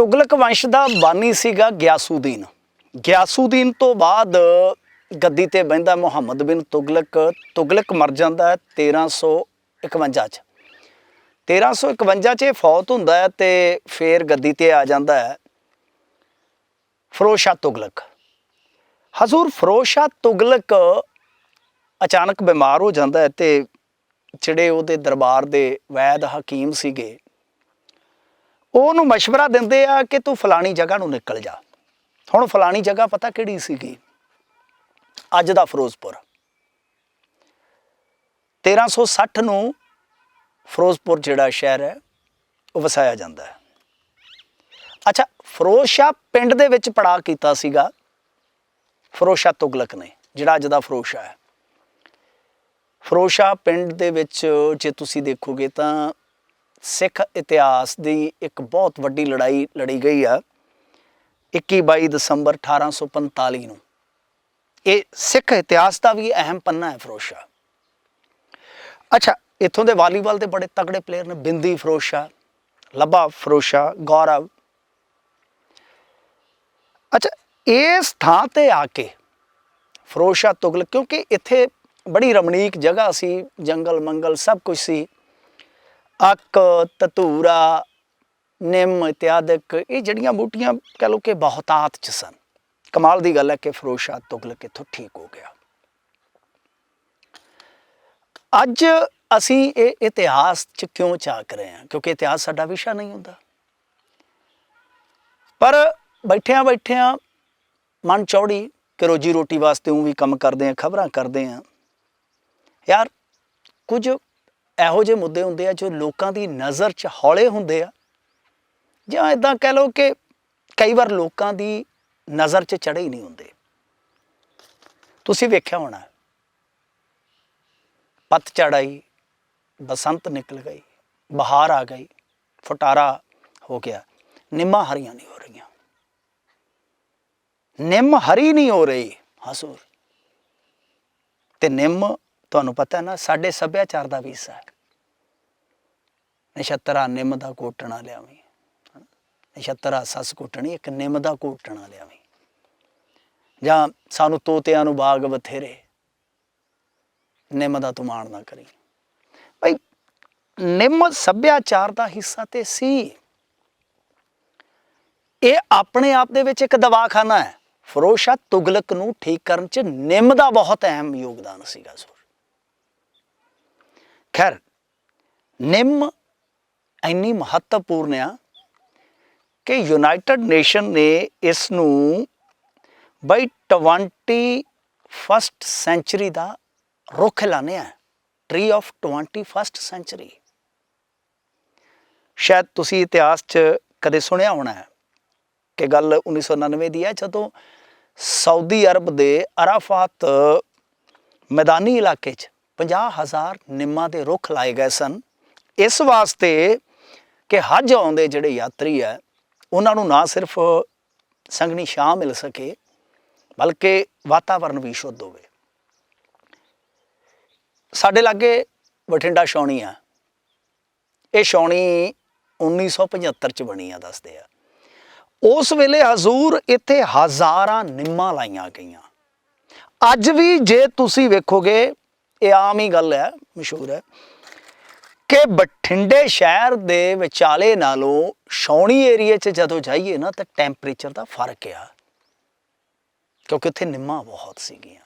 ਤੁਗਲਕ ਵੰਸ਼ ਦਾ ਬਾਨੀ ਸੀਗਾ ਗਿਆਸੂਦੀਨ। ਗਿਆਸੂਦੀਨ ਤੋਂ ਬਾਅਦ ਗੱਦੀ ਤੇ ਬਹਿੰਦਾ ਮੁਹੰਮਦ ਬਿਨ ਤੁਗਲਕ। ਤੁਗਲਕ ਮਰ ਜਾਂਦਾ ਹੈ 1351 ਚ। 1351 ਚ ਇਹ ਫੌਤ ਹੁੰਦਾ ਹੈ ਤੇ ਫੇਰ ਗੱਦੀ ਤੇ ਆ ਜਾਂਦਾ ਹੈ ਫਿਰੋਜ਼ ਤੁਗਲਕ। ਹਜ਼ੂਰ ਫਿਰੋਜ਼ ਤੁਗਲਕ ਅਚਾਨਕ ਬਿਮਾਰ ਹੋ ਜਾਂਦਾ ਹੈ ਤੇ ਜਿਹੜੇ ਉਹਦੇ ਦਰਬਾਰ ਦੇ ਵੈਦ ਹਕੀਮ ਸੀਗੇ ਉਹਨੂੰ مشਵਰਾ ਦਿੰਦੇ ਆ ਕਿ ਤੂੰ ਫਲਾਣੀ ਜਗ੍ਹਾ ਨੂੰ ਨਿਕਲ ਜਾ। ਹੁਣ ਫਲਾਣੀ ਜਗ੍ਹਾ ਪਤਾ ਕਿਹੜੀ ਸੀਗੀ? ਅੱਜ ਦਾ ਫਿਰੋਜ਼ਪੁਰ। 1360 ਨੂੰ ਫਿਰੋਜ਼ਪੁਰ ਜਿਹੜਾ ਸ਼ਹਿਰ ਹੈ, ਉਹ ਵਸਾਇਆ ਜਾਂਦਾ ਹੈ। ਅੱਛਾ ਫਿਰੋਜ਼ ਪਿੰਡ ਦੇ ਵਿੱਚ ਪੜਾ ਕੀਤਾ ਸੀਗਾ। ਫਿਰੋਜ਼ ਤੁਗਲਕ ਨੇ, ਜਿਹੜਾ ਅੱਜ ਦਾ ਫਿਰੋਜ਼ ਹੈ। ਫਿਰੋਜ਼ ਪਿੰਡ ਦੇ ਵਿੱਚ ਜੇ ਤੁਸੀਂ ਦੇਖੋਗੇ ਤਾਂ ਸਿੱਖ ਇਤਿਹਾਸ ਦੀ ਇੱਕ ਬਹੁਤ ਵੱਡੀ ਲੜਾਈ ਲੜੀ ਗਈ ਆ 21 22 ਦਸੰਬਰ 1845 ਨੂੰ। ਇਹ ਸਿੱਖ ਇਤਿਹਾਸ ਦਾ ਵੀ ਅਹਿਮ ਪੰਨਾ ਹੈ ਫਿਰੋਜ਼ ਅੱਛਾ, ਇੱਥੋਂ ਦੇ ਵਾਲੀਬਾਲ ਦੇ ਬੜੇ ਤਗੜੇ ਪਲੇਅਰ ਨੇ ਬਿੰਦੀ ਫਿਰੋਜ਼ ਲੱਭਾ ਫਿਰੋਜ਼ ਗੌਰਵ। ਅੱਛਾ, ਇਸ ਥਾਂ ਤੇ ਆ ਕੇ ਫਿਰੋਜ਼ ਸ਼ਾਹ ਤੁਗਲਕ, ਕਿਉਂਕਿ ਇੱਥੇ ਬੜੀ ਰਮਣੀਕ ਜਗ੍ਹਾ ਸੀ ਜੰਗਲ ਮੰਗਲ ਸਭ ਕੁਝ ਸੀ। ਅੱਕ, ਤਤੂਰਾ, ਨਿੰਮ ਇਤਿਆਦਿਕ, ਇਹ ਜਿਹੜੀਆਂ ਬੂਟੀਆਂ ਕਹ ਲੋ ਕਿ ਬਹੁਤਾਤ ਚ ਸਨ। ਕਮਾਲ ਦੀ ਗੱਲ ਹੈ ਕਿ ਫਿਰੋਜ਼ ਸ਼ਾਹ ਤੁਗਲਕ ਇੱਥੋਂ ਠੀਕ ਹੋ ਗਿਆ। ਅੱਜ ਅਸੀਂ ਇਹ ਇਤਿਹਾਸ ਚ ਕਿਉਂ ਝਾਕ ਰਹੇ ਹਾਂ? ਕਿਉਂਕਿ ਇਤਿਹਾਸ ਸਾਡਾ ਵਿਸ਼ਾ ਨਹੀਂ ਹੁੰਦਾ। ਪਰ ਬੈਠਿਆਂ ਬੈਠਿਆਂ ਮਨ ਚੌੜੀ ਕਿ ਰੋਜੀ ਰੋਟੀ ਵਾਸਤੇ ਉਹ ਵੀ ਕੰਮ ਕਰਦੇ ਆ ਖਬਰਾਂ ਕਰਦੇ ਆ ਯਾਰ, ਕੁਝ ਇਹੋ ਜਿਹੇ ਮੁੱਦੇ ਹੁੰਦੇ ਆ ਜੋ ਲੋਕਾਂ ਦੀ ਨਜ਼ਰ 'ਚ ਹੌਲੇ ਹੁੰਦੇ ਆ। ਜਾਂ ਇਦਾਂ ਕਹਿ ਲਓ ਕਿ ਕਈ ਵਾਰ ਲੋਕਾਂ ਦੀ ਨਜ਼ਰ 'ਚ ਚੜੇ ਹੀ ਨਹੀਂ ਹੁੰਦੇ। ਤੁਸੀਂ ਵੇਖਿਆ ਹੋਣਾ, ਪਤ ਚੜਾਈ ਬਸੰਤ ਨਿਕਲ ਗਈ, ਬਹਾਰ ਆ ਗਈ, ਫਟਾਰਾ ਹੋ ਗਿਆ, ਨਿੰਮਾਂ ਹਰੀਆਂ ਨਹੀਂ ਹੋ ਰਹੀਆਂ। ਨਿੰਮ ਹਰੀ ਨਹੀਂ ਹੋ ਰਹੀ, ਹਸੂਰ। ਤੇ ਨਿੰਮ ਤੁਹਾਨੂੰ ਪਤਾ ਹੈ ਨਾ, ਸਾਡੇ ਸੱਭਿਆਚਾਰ ਦਾ ਵੀ ਹਿੱਸਾ ਹੈ। ਨਛੱਤਰਾ ਨਿੰਮ ਦਾ ਕੋਟਣਾ ਲਿਆਵੀਂ। ਹਨਾ। ਨਛੱਤਰਾ ਸੱਸ ਕੋਟਣੀ ਇੱਕ ਨਿੰਮ ਦਾ ਕੋਟਣਾ ਲਿਆਵੀਂ। ਜਾਂ ਸਾਨੂੰ ਤੋਤਿਆਂ ਨੂੰ ਬਾਗ ਬਥੇਰੇ, ਨਿੰਮ ਦਾ ਤੂੰ ਮਾਣ ਨਾ ਕਰੀ। ਭਾਈ ਨਿੰਮ ਸੱਭਿਆਚਾਰ ਦਾ ਹਿੱਸਾ ਤੇ ਸੀ। ਇਹ ਆਪਣੇ ਆਪ ਦੇ ਵਿੱਚ ਇੱਕ ਦਵਾਖਾਨਾ ਹੈ। ਫਰੋਸ਼ਾ ਤੁਗਲਕ ਨੂੰ ਠੀਕ ਕਰਨ 'ਚ ਨਿੰਮ ਦਾ ਬਹੁਤ ਅਹਿਮ ਯੋਗਦਾਨ ਸੀਗਾ ਸਰ ਖੈਰ, ਨਿੰਮ ਇੰਨੀ ਮਹੱਤਵਪੂਰਨ ਆ ਕਿ ਯੂਨਾਈਟਿਡ ਨੇਸ਼ਨ ਨੇ ਇਸ ਨੂੰ ਬਈ 21st ਸੈਂਚੁਰੀ ਦਾ ਰੁੱਖ ਐਲਾਨਿਆ ਟਰੀ ਆਫ 21st ਸੈਂਚੁਰੀ ਸ਼ਾਇਦ ਤੁਸੀਂ ਇਤਿਹਾਸ 'ਚ ਕਦੇ ਸੁਣਿਆ ਹੋਣਾ ਹੈ ਕਿ ਗੱਲ 1999 ਦੀ ਹੈ, ਜਦੋਂ ਸਾਊਦੀ ਅਰਬ ਦੇ ਅਰਾਫਾਤ ਮੈਦਾਨੀ ਇਲਾਕੇ 'ਚ 50000 ਨਿੰਮਾਂ ਦੇ ਰੁੱਖ ਲਾਏ ਗਏ ਸਨ। ਇਸ ਵਾਸਤੇ ਕਿ ਹਜ ਆਉਂਦੇ ਜਿਹੜੇ ਯਾਤਰੀ ਹੈ, ਉਹਨਾਂ ਨੂੰ ਨਾ ਸਿਰਫ ਸੰਗਣੀ ਛਾਂ ਮਿਲ ਸਕੇ, ਬਲਕਿ ਵਾਤਾਵਰਨ ਵੀ ਸ਼ੁੱਧ ਹੋਵੇ। ਸਾਡੇ ਲਾਗੇ ਬਠਿੰਡਾ ਛਾਉਣੀ ਆ। ਇਹ ਛਾਉਣੀ 1975 ਚ ਬਣੀ ਆ, ਦੱਸਦੇ ਆ। ਉਸ ਵੇਲੇ ਹਜ਼ੂਰ ਇੱਥੇ ਹਜ਼ਾਰਾਂ ਨਿੰਮਾਂ ਲਾਈਆਂ ਗਈਆਂ। ਅੱਜ ਵੀ ਜੇ ਤੁਸੀਂ ਵੇਖੋਗੇ ਇਹ ਆਮ ਹੀ ਗੱਲ ਹੈ, ਮਸ਼ਹੂਰ ਹੈ ਕਿ ਬਠਿੰਡੇ ਸ਼ਹਿਰ ਦੇ ਵਿਚਾਲੇ ਨਾਲੋਂ ਛਾਉਣੀ ਏਰੀਆ 'ਚ ਜਦੋਂ ਜਾਈਏ ਨਾ ਤਾਂ ਟੈਂਪਰੇਚਰ ਦਾ ਫ਼ਰਕ ਆ। ਕਿਉਂਕਿ ਉੱਥੇ ਨਿੰਮਾਂ ਬਹੁਤ ਸੀਗੀਆਂ।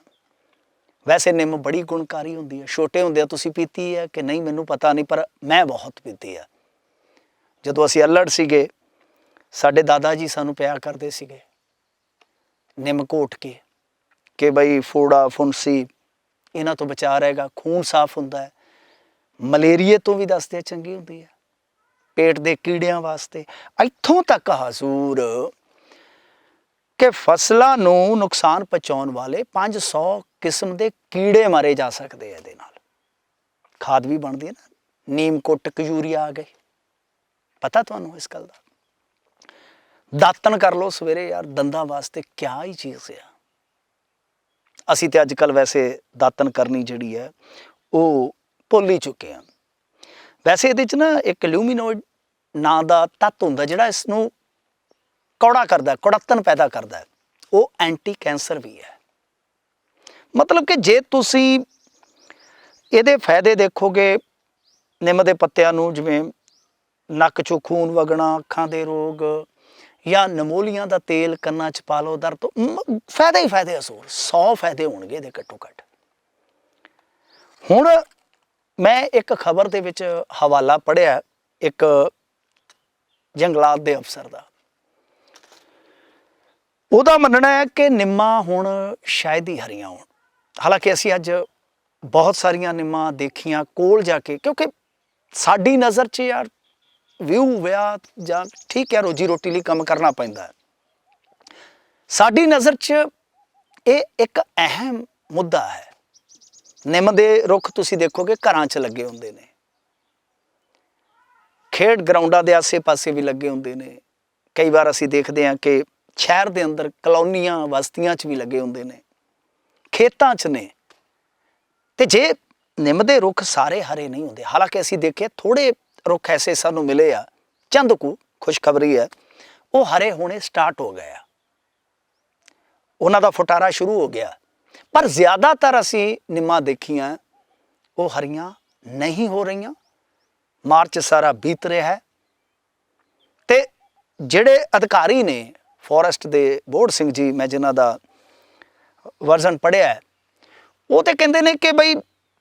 ਵੈਸੇ ਨਿੰਮ ਬੜੀ ਗੁਣਕਾਰੀ ਹੁੰਦੀ ਹੈ, ਛੋਟੇ ਹੁੰਦੇ ਆ ਤੁਸੀਂ ਪੀਤੀ ਹੈ ਕਿ ਨਹੀਂ ਮੈਨੂੰ ਪਤਾ ਨਹੀਂ, ਪਰ ਮੈਂ ਬਹੁਤ ਪੀਤੀ ਹੈ ਜਦੋਂ ਅਸੀਂ ਅਲੜ ਸੀਗੇ, ਸਾਡੇ ਦਾਦਾ ਜੀ ਸਾਨੂੰ ਪਿਆ ਕਰਦੇ ਸੀਗੇ। ਨਿੰਮ ਘੋਟ ਕੇ ਕਿ ਬਈ ਫੋੜਾ, ਫੁੰਸੀ ਇਹਨਾਂ ਤੋਂ ਬਚਾ ਰਹੇਗਾ, ਖੂਨ ਸਾਫ਼ ਹੁੰਦਾ ਹੈ। ਮਲੇਰੀਏ ਤੋਂ ਵੀ ਦੱਸਦੇ ਆ, ਚੰਗੀ ਹੁੰਦੀ ਹੈ। ਪੇਟ ਦੇ ਕੀੜਿਆਂ ਵਾਸਤੇ। ਇੱਥੋਂ ਤੱਕ ਹਜ਼ੂਰ ਕਿ ਫਸਲਾਂ ਨੂੰ ਨੁਕਸਾਨ ਪਹੁੰਚਾਉਣ ਵਾਲੇ 500 ਕਿਸਮ ਦੇ ਕੀੜੇ ਮਾਰੇ ਜਾ ਸਕਦੇ ਆ ਇਹਦੇ ਨਾਲ। ਖਾਦ ਵੀ ਬਣਦੀ ਹੈ ਨਾ। ਨੀਮ, ਕੁੱਟ ਯੂਰੀਆ ਆ ਗਏ। ਪਤਾ ਤੁਹਾਨੂੰ ਇਸ ਗੱਲ ਦਾ? ਦਾਤਨ ਕਰ ਲਓ ਸਵੇਰੇ ਯਾਰ, ਦੰਦਾਂ ਵਾਸਤੇ ਕਿਆ ਹੀ ਚੀਜ਼ ਆ। ਅਸੀਂ ਤੇ ਅੱਜ ਕੱਲ ਵੈਸੇ ਦਾਤਨ ਕਰਨੀ ਜਿਹੜੀ ਹੈ ਉਹ ਭੁੱਲ ਹੀ ਚੁੱਕੇ ਹਾਂ। ਵੈਸੇ ਇਹਦੇ ਚ ਨਾ ਇੱਕ ਲਿਊਮੀਨੋਇਡ ਨਾਂ ਦਾ ਤੱਤ ਹੁੰਦਾ ਜਿਹੜਾ ਇਸ ਨੂੰ ਕੌੜਾ ਕਰਦਾ ਹੈ, ਕੁੜੱਤਣ ਪੈਦਾ ਕਰਦਾ ਹੈ। ਉਹ ਐਂਟੀ ਕੈਂਸਰ ਵੀ ਹੈ। ਮਤਲਬ ਕਿ ਜੇ ਤੁਸੀਂ ਇਹਦੇ ਫਾਇਦੇ ਦੇਖੋਗੇ ਨਿੰਮ ਦੇ ਪੱਤਿਆਂ ਨੂੰ ਜਿਵੇਂ ਨੱਕ ਚੋਂ ਖੂਨ ਵਗਣਾ ਅੱਖਾਂ ਦੇ ਰੋਗ ਜਾਂ ਨਮੋਲੀਆਂ ਦਾ ਤੇਲ ਕੰਨਾਂ 'ਚ ਪਾ ਲਓ, ਦਰਦ ਫਾਇਦੇ ਹੀ ਫਾਇਦੇ ਅਸੂਰ 100 ਫਾਇਦੇ ਹੋਣਗੇ ਇਹਦੇ ਘੱਟੋ ਘੱਟ। ਹੁਣ ਮੈਂ ਇੱਕ ਖਬਰ ਦੇ ਵਿੱਚ ਹਵਾਲਾ ਪੜਿਆ ਇੱਕ ਜੰਗਲਾਤ ਦੇ ਅਫਸਰ ਦਾ। ਉਹਦਾ ਮੰਨਣਾ ਹੈ ਕਿ ਨਿੰਮਾਂ ਹੁਣ ਸ਼ਾਇਦ ਹੀ ਹਰੀਆਂ ਹੋਣ। ਹਾਲਾਂਕਿ ਅਸੀਂ ਅੱਜ ਬਹੁਤ ਸਾਰੀਆਂ ਨਿੰਮਾਂ ਦੇਖੀਆਂ ਕੋਲ ਜਾ ਕੇ, ਕਿਉਂਕਿ ਸਾਡੀ ਨਜ਼ਰ 'ਚ ਯਾਰ ਵਿਊ, ਵਿਆਹ ਜਾਂ ਠੀਕ ਹੈ, ਰੋਜੀ ਰੋਟੀ ਲਈ ਕੰਮ ਕਰਨਾ ਪੈਂਦਾ ਹੈ। ਸਾਡੀ ਨਜ਼ਰ 'ਚ ਇਹ ਇੱਕ ਅਹਿਮ ਮੁੱਦਾ ਹੈ। ਨਿੰਮ ਦੇ ਰੁੱਖ ਤੁਸੀਂ ਦੇਖੋਗੇ ਘਰਾਂ 'ਚ ਲੱਗੇ ਹੁੰਦੇ ਨੇ। ਖੇਡ ਗਰਾਊਂਡਾਂ ਦੇ ਆਸੇ-ਪਾਸੇ ਵੀ ਲੱਗੇ ਹੁੰਦੇ ਨੇ। ਕਈ ਵਾਰ ਅਸੀਂ ਦੇਖਦੇ ਹਾਂ ਕਿ ਸ਼ਹਿਰ ਦੇ ਅੰਦਰ ਕਲੋਨੀਆਂ, ਵਸਤੀਆਂ 'ਚ ਵੀ ਲੱਗੇ ਹੁੰਦੇ ਨੇ। ਖੇਤਾਂ 'ਚ ਨੇ। ਤੇ ਜੇ ਨਿੰਮ ਦੇ ਰੁੱਖ ਸਾਰੇ ਹਰੇ ਨਹੀਂ ਹੁੰਦੇ, ਹਾਲਾਂਕਿ ਅਸੀਂ ਦੇਖੇ ਥੋੜੇ ਰੁੱਖ ਐਸੇ ਸਾਨੂੰ ਮਿਲੇ ਆ, ਚੰਦ ਕੁ ਖੁਸ਼ਖਬਰੀ ਹੈ, ਉਹ ਹਰੇ ਹੋਣੇ ਸਟਾਰਟ ਹੋ ਗਏ ਆ। ਉਹਨਾਂ ਦਾ ਫੁਟਾਰਾ ਸ਼ੁਰੂ ਹੋ ਗਿਆ। ਪਰ ਜ਼ਿਆਦਾਤਰ ਅਸੀਂ ਨਿੰਮਾਂ ਦੇਖੀਆਂ, ਉਹ ਹਰੀਆਂ ਨਹੀਂ ਹੋ ਰਹੀਆਂ। ਮਾਰਚ ਸਾਰਾ ਬੀਤ ਰਿਹਾ ਹੈ। ਤੇ ਜਿਹੜੇ ਅਧਿਕਾਰੀ ਨੇ, ਫੋਰੈਸਟ ਦੇ ਬੋਰਡ ਸਿੰਘ ਜੀ, ਮੈਂ ਜਿਨ੍ਹਾਂ ਦਾ ਵਰਜ਼ਨ ਪੜਿਆ ਉਹ ਤੇ ਕਹਿੰਦੇ ਨੇ ਕਿ ਬਈ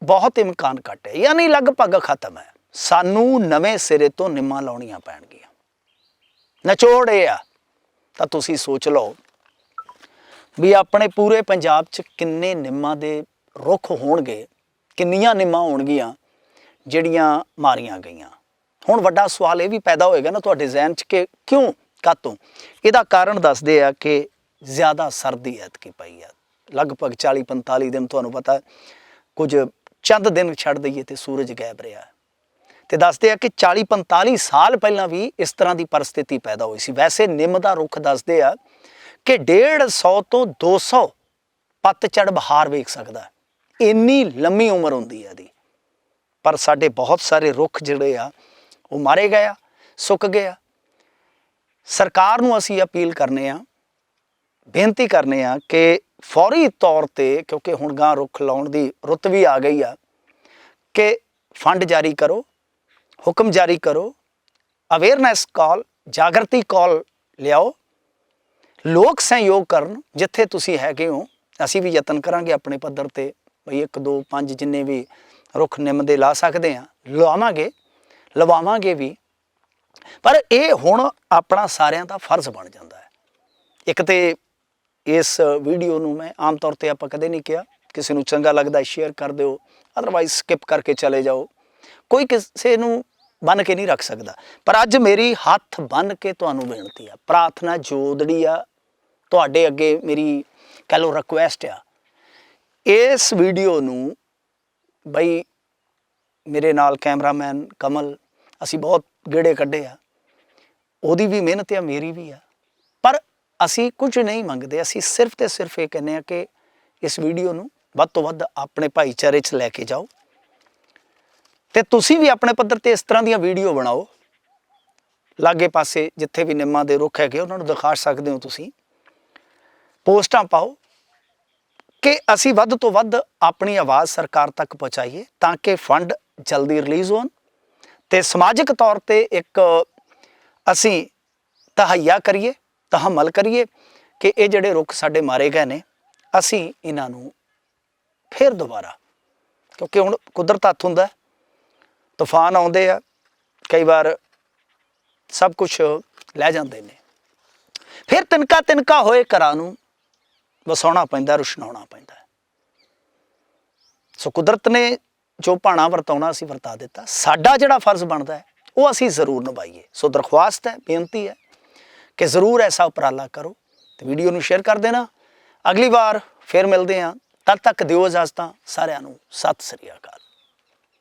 ਬਹੁਤ ਇਮਕਾਨ ਘੱਟ ਹੈ, ਯਾਨੀ ਲਗਭਗ ਖਤਮ ਹੈ। ਸਾਨੂੰ ਨਵੇਂ ਸਿਰੇ ਤੋਂ ਨਿੰਮਾਂ ਲਾਉਣੀਆਂ ਪੈਣਗੀਆਂ। ਨਿਚੋੜ ਇਹ ਆ, ਤਾਂ ਤੁਸੀਂ ਸੋਚ ਲਓ ਵੀ ਆਪਣੇ ਪੂਰੇ ਪੰਜਾਬ 'ਚ ਕਿੰਨੇ ਨਿੰਮਾਂ ਦੇ ਰੁੱਖ ਹੋਣਗੇ, ਕਿੰਨੀਆਂ ਨਿੰਮਾਂ ਹੋਣਗੀਆਂ ਜਿਹੜੀਆਂ ਮਾਰੀਆਂ ਗਈਆਂ। ਹੁਣ ਵੱਡਾ ਸਵਾਲ ਇਹ ਵੀ ਪੈਦਾ ਹੋਏਗਾ ਨਾ ਤੁਹਾਡੇ ਜ਼ਿਹਨ 'ਚ ਕਿ ਕਿਉਂ ਕਾਤੋਂ ਇਹਦਾ ਕਾਰਨ ਦੱਸਦੇ ਆ ਕਿ ਜ਼ਿਆਦਾ ਸਰਦੀ ਐਤਕੀ ਪਈ ਆ। ਲਗਭਗ 40 45 ਦਿਨ ਤੁਹਾਨੂੰ ਪਤਾ ਕੁਝ ਚੰਦ ਦਿਨ ਛੱਡ ਦਈਏ ਤੇ ਸੂਰਜ ਗਾਇਬ ਰਿਹਾ। ਤੇ ਦੱਸਦੇ ਆ ਕਿ 40 45 ਸਾਲ ਪਹਿਲਾਂ ਵੀ ਇਸ ਤਰ੍ਹਾਂ ਦੀ ਪਰਿਸਥਿਤੀ ਪੈਦਾ ਹੋਈ ਸੀ। ਵੈਸੇ ਨਿੰਮ ਦਾ ਰੁੱਖ ਦੱਸਦੇ ਆ ਕਿ 150 ਤੋਂ 200 ਪੱਤਝੜ ਬਹਾਰ ਵੇਖ ਸਕਦਾ ਇੰਨੀ ਲੰਮੀ ਉਮਰ ਹੁੰਦੀ ਹੈ ਇਹਦੀ। ਪਰ ਸਾਡੇ ਬਹੁਤ ਸਾਰੇ ਰੁੱਖ ਜਿਹੜੇ ਆ, ਉਹ ਮਾਰੇ ਗਏ ਆ, ਸੁੱਕ ਗਏ ਆ। ਸਰਕਾਰ ਨੂੰ ਅਸੀਂ ਅਪੀਲ ਕਰਨੇ ਆ, ਬੇਨਤੀ ਕਰਨੇ ਆ ਕਿ ਫੌਰੀ ਤੌਰ ਤੇ, ਕਿਉਂਕਿ ਹੁਣ ਗਾਂ ਰੁੱਖ ਲਾਉਣ ਦੀ ਰੁੱਤ ਵੀ ਆ ਗਈ ਆ, ਕਿ ਫੰਡ ਜਾਰੀ ਕਰੋ। ਹੁਕਮ ਜਾਰੀ ਕਰੋ। ਅਵੇਅਰਨੈਸ ਕਾਲ ਜਾਗਰਤੀ ਕਾਲ ਲਿਆਓ। ਲੋਕ ਸਹਿਯੋਗ ਕਰਨ, ਜਿੱਥੇ ਤੁਸੀਂ ਹੈਗੇ ਹੋ, ਅਸੀਂ ਵੀ ਯਤਨ ਕਰਾਂਗੇ ਆਪਣੇ ਪੱਧਰ ਤੇ। ਬਈ 1 2 5 ਜਿੰਨੇ ਵੀ ਰੁੱਖ ਨਿੰਮ ਦੇ ਲਾ ਸਕਦੇ ਆ ਲਵਾਵਾਂਗੇ ਲਵਾਵਾਂਗੇ ਵੀ। ਪਰ ਇਹ ਹੁਣ ਆਪਣਾ ਸਾਰਿਆਂ ਦਾ ਫਰਜ਼ ਬਣ ਜਾਂਦਾ ਹੈ। ਇੱਕ ਤੇ ਇਸ ਵੀਡੀਓ ਨੂੰ ਮੈਂ ਆਮ ਤੌਰ ਤੇ ਆਪਾਂ ਕਦੇ ਨਹੀਂ ਕਿਹਾ। ਕਿਸੇ ਨੂੰ ਚੰਗਾ ਲੱਗਦਾ, ਸ਼ੇਅਰ ਕਰ ਦਿਓ। ਅਦਰਵਾਈਜ਼ ਸਕਿਪ ਕਰਕੇ ਚਲੇ ਜਾਓ। ਕੋਈ ਕਿਸੇ ਨੂੰ ਬੰਨ ਕੇ ਨਹੀਂ ਰੱਖ ਸਕਦਾ। ਪਰ ਅੱਜ ਮੇਰੀ ਹੱਥ ਬੰਨ ਕੇ ਤੁਹਾਨੂੰ ਬੇਨਤੀ ਆ, ਪ੍ਰਾਰਥਨਾ ਜੋਦੜੀ ਆ, ਤੁਹਾਡੇ ਅੱਗੇ ਮੇਰੀ ਕਹ ਲਓ ਰਿਕੁਐਸਟ ਆ। ਇਸ ਵੀਡੀਓ ਨੂੰ ਬਈ ਮੇਰੇ ਨਾਲ ਕੈਮਰਾਮੈਨ ਕਮਲ, ਅਸੀਂ ਬਹੁਤ ਗੇੜੇ ਕੱਢੇ ਆ। ਉਹਦੀ ਵੀ ਮਿਹਨਤ ਆ, ਮੇਰੀ ਵੀ ਆ। ਪਰ ਅਸੀਂ ਕੁਝ ਨਹੀਂ ਮੰਗਦੇ, ਅਸੀਂ ਸਿਰਫ ਤੇ ਸਿਰਫ ਇਹ ਕਹਿੰਦੇ ਆ ਕਿ ਇਸ ਵੀਡੀਓ ਨੂੰ ਵੱਧ ਤੋਂ ਵੱਧ ਆਪਣੇ ਭਾਈਚਾਰੇ 'ਚ ਲੈ ਕੇ ਜਾਓ। ਤੇ ਤੁਸੀਂ ਵੀ ਆਪਣੇ ਪੱਧਰ ਤੇ ਇਸ ਤਰ੍ਹਾਂ ਦੀਆਂ ਵੀਡੀਓ ਬਣਾਓ। ਲਾਗੇ ਪਾਸੇ ਜਿੱਥੇ ਵੀ ਨਿੰਮਾਂ ਦੇ ਰੁੱਖ ਹੈਗੇ, ਉਹਨਾਂ ਨੂੰ ਦਿਖਾ ਸਕਦੇ ਹੋ ਤੁਸੀਂ। ਪੋਸਟਾਂ ਪਾਓ ਕਿ ਅਸੀਂ ਵੱਧ ਤੋਂ ਵੱਧ ਆਪਣੀ ਆਵਾਜ਼ ਸਰਕਾਰ ਤੱਕ ਪਹੁੰਚਾਈਏ ਤਾਂ ਕਿ ਫੰਡ ਜਲਦੀ ਰਿਲੀਜ਼ ਹੋਣ। ਤੇ ਸਮਾਜਿਕ ਤੌਰ ਤੇ ਇੱਕ ਅਸੀਂ ਤਹਈਆ ਕਰੀਏ, ਤਹਮਲ ਕਰੀਏ ਕਿ ਇਹ ਜਿਹੜੇ ਰੁੱਖ ਸਾਡੇ ਮਾਰੇ ਗਏ ਨੇ, ਅਸੀਂ ਇਹਨਾਂ ਨੂੰ ਫਿਰ ਦੁਬਾਰਾ, ਕਿਉਂਕਿ ਹੁਣ ਕੁਦਰਤ ਹੱਥ ਹੁੰਦਾ ਤੂਫਾਨ ਆਉਂਦੇ ਆ, ਕਈ ਵਾਰ ਸਭ ਕੁਝ ਲੈ ਜਾਂਦੇ ਨੇ। ਫਿਰ ਤਿਨਕਾ ਤਿਨਕਾ ਹੋਏ ਘਰਾਂ ਨੂੰ ਵਸਾਉਣਾ ਪੈਂਦਾ, ਰੁਸ਼ਨਾਉਣਾ ਪੈਂਦਾ। ਸੋ ਕੁਦਰਤ ਨੇ ਜੋ ਭਾਣਾ ਵਰਤਾਉਣਾ ਸੀ ਵਰਤਾ ਦਿੱਤਾ। ਸਾਡਾ ਜਿਹੜਾ ਫਰਜ਼ ਬਣਦਾ ਹੈ, ਉਹ ਅਸੀਂ ਜ਼ਰੂਰ ਨਿਭਾਈਏ। ਸੋ ਦਰਖਾਸਤ ਹੈ, ਬੇਨਤੀ ਹੈ ਕਿ ਜ਼ਰੂਰ ਐਸਾ ਉਪਰਾਲਾ ਕਰੋ। ਤੇ ਵੀਡੀਓ ਨੂੰ ਸ਼ੇਅਰ ਕਰ ਦੇਣਾ। ਅਗਲੀ ਵਾਰ ਫਿਰ ਮਿਲਦੇ ਹਾਂ। ਤਦ ਤੱਕ ਦਿਓ ਇਜਾਜ਼ਤਾਂ ਸਾਰਿਆਂ ਨੂੰ। ਸਤਿ ਸ੍ਰੀ ਅਕਾਲ।